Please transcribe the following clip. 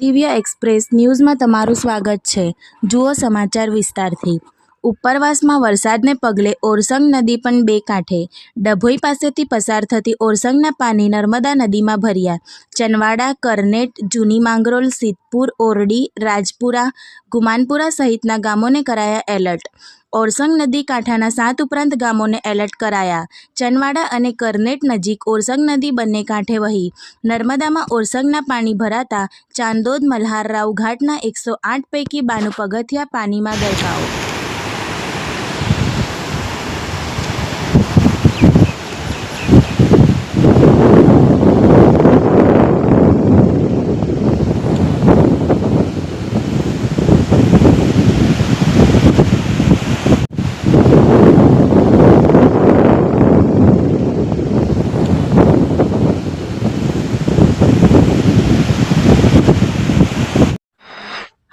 દિવ્ય એક્સપ્રેસ ન્યૂઝમાં તમારું સ્વાગત છે. જુઓ સમાચાર વિસ્તારથી. ઉપરવાસમાં વરસાદને પગલે ઓરસંગ નદી પણ બે કાંઠે. ડભોઈ પાસેથી પસાર થતી ઓરસંગના પાણી નર્મદા નદીમાં ભર્યા. ચનવાડા, કરનેટ, જૂની માંગરોલ, સિદ્ધપુર, ઓરડી, રાજપુરા, ગુમાનપુરા સહિતના ગામોને કરાયા એલર્ટ. ઓરસંગ નદી કાંઠાના સાત ઉપરાંત ગામોને એલર્ટ કરાયા. ચનવાડા અને કરનેટ નજીક ઓરસંગ નદી બંને કાંઠે વહી. નર્મદામાં ઓરસંગના પાણી ભરાતા ચાંદોદ મલ્હારરાવ ઘાટના એકસો આઠ પૈકી બાનું પગથિયા પાણીમાં ગરકાવ.